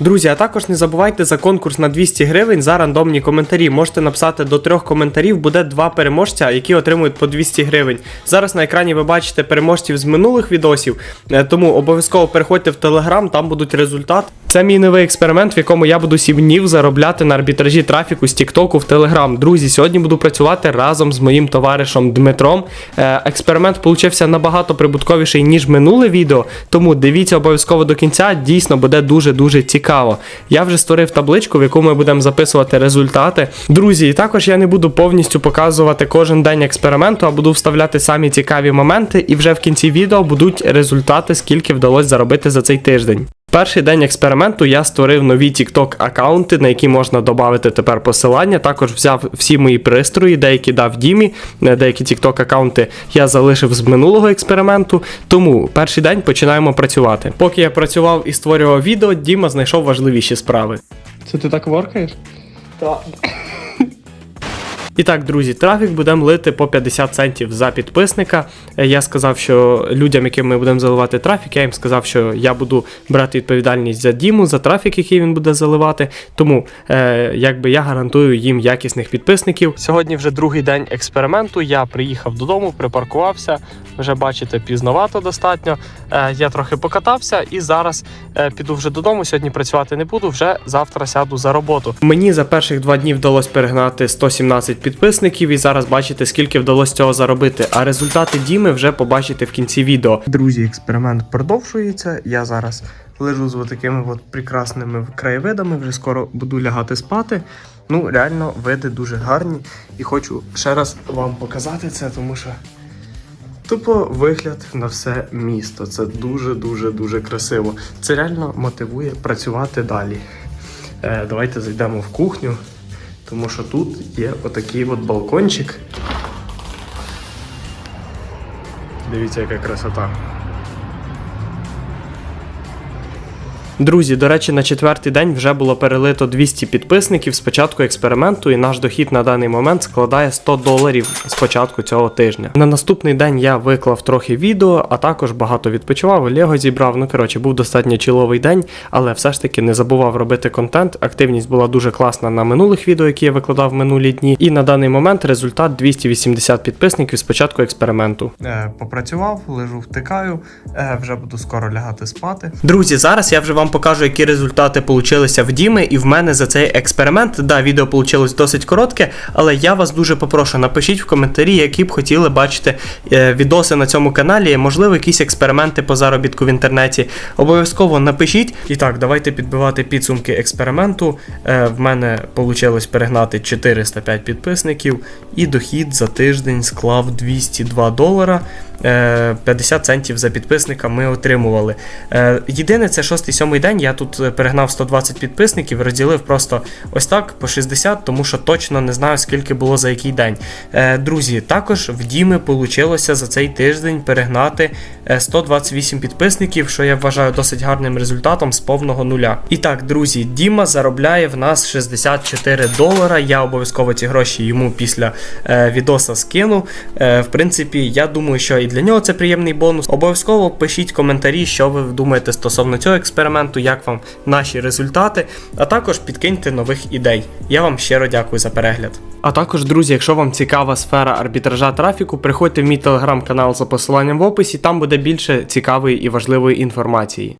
Друзі, а також не забувайте за конкурс на 200 гривень за рандомні коментарі. Можете написати до трьох коментарів, буде два переможця, які отримують по 200 гривень. Зараз на екрані ви бачите переможців з минулих відосів, е, тому обов'язково переходьте в Телеграм, там будуть результати. Це мій новий експеримент, в якому я буду 7 днів заробляти на арбітражі трафіку з Тіктоку в Телеграм. Друзі, сьогодні буду працювати разом з моїм товаришем Дмитром. Е, Експеримент получився набагато прибутковіший, ніж минуле відео, тому дивіться обов'язково до кінця. Дійсно буде дуже-дуже цікаво. Я вже створив табличку, в яку ми будемо записувати результати. Друзі, і також я не буду повністю показувати кожен день експерименту, а буду вставляти самі цікаві моменти, і вже в кінці відео будуть результати, скільки вдалося заробити за цей тиждень. Перший день експерименту я створив нові TikTok аккаунти, на які можна додати тепер посилання. Також взяв всі мої пристрої, деякі дав Дімі, е, деякі TikTok аккаунти я залишив з минулого експерименту. Тому перший день починаємо працювати. Поки я працював і створював відео, Діма знайшов важливіші справи. Це ти так воркаєш? Так. І так, друзі, трафік будемо лити по 50 центів за підписника. Е, Я сказав, що людям, яким ми будемо заливати трафік, я їм сказав, що я буду брати відповідальність за Діму, за трафік, який він буде заливати. Тому е, якби я гарантую їм якісних підписників. Сьогодні вже другий день експерименту. Я приїхав додому, припаркувався. Вже бачите, пізновато достатньо. Е, я трохи покатався і зараз е, піду вже додому. Сьогодні працювати не буду. Вже завтра сяду за роботу. Мені за перших два дні вдалося перегнати 117 підписників, і зараз бачите, скільки вдалося цього заробити. А результати Діми вже побачите в кінці відео. Друзі, експеримент продовжується. Я зараз лежу з такими от прекрасними краєвидами. Вже скоро буду лягати спати. Ну, реально, види дуже гарні. І хочу ще раз вам показати це, тому що. Тупо вигляд на все місто. Це дуже дуже дуже красиво. Це реально мотивує працювати далі. Е, давайте зайдемо в кухню, тому що тут є отакий от балкончик. Дивіться, яка красота. Друзі, до речі, на четвертий день вже було перелито 200 підписників з початку експерименту, і наш дохід на даний момент складає 100 доларів з початку цього тижня. На наступний день я виклав трохи відео, а також багато відпочивав, Лего зібрав. Ну коротше, був достатньо чіловий день, але все ж таки не забував робити контент. Активність була дуже класна на минулих відео, які я викладав минулі дні. І на даний момент результат 280 підписників з початку експерименту. Е, попрацював, лежу, втикаю, е, вже буду скоро лягати спати. Друзі, зараз я вже вам покажу, які результати получилися в Діми і в мене за цей експеримент. Да, відео получилось досить коротке, але я вас дуже попрошу, напишіть в коментарі, які б хотіли бачити е, відоси на цьому каналі, можливо, якісь експерименти по заробітку в інтернеті. Обов'язково напишіть. І так, давайте підбивати підсумки експерименту. Е, в мене вийшло перегнати 405 підписників, і дохід за тиждень склав 202 долара. Е, 50 центів за підписника ми отримували. Е, Єдине, це 6-7 день. Я тут е, перегнав 120 підписників, розділив просто ось так по 60, тому що точно не знаю, скільки було за який день. Е, Друзі, також в Діми вийшло за цей тиждень перегнати 128 підписників, що я вважаю досить гарним результатом з повного нуля. І так, друзі, Діма заробляє в нас 64 долара. Я обов'язково ці гроші йому після е, відоса скину. Е, в принципі, я думаю, що і для нього це приємний бонус. Обов'язково пишіть коментарі, що ви думаєте стосовно цього експерименту, як вам наші результати, а також підкиньте нових ідей. Я вам щиро дякую за перегляд. А також, друзі, якщо вам цікава сфера арбітража трафіку, приходьте в мій телеграм-канал за посиланням в описі, там буде більше цікавої і важливої інформації.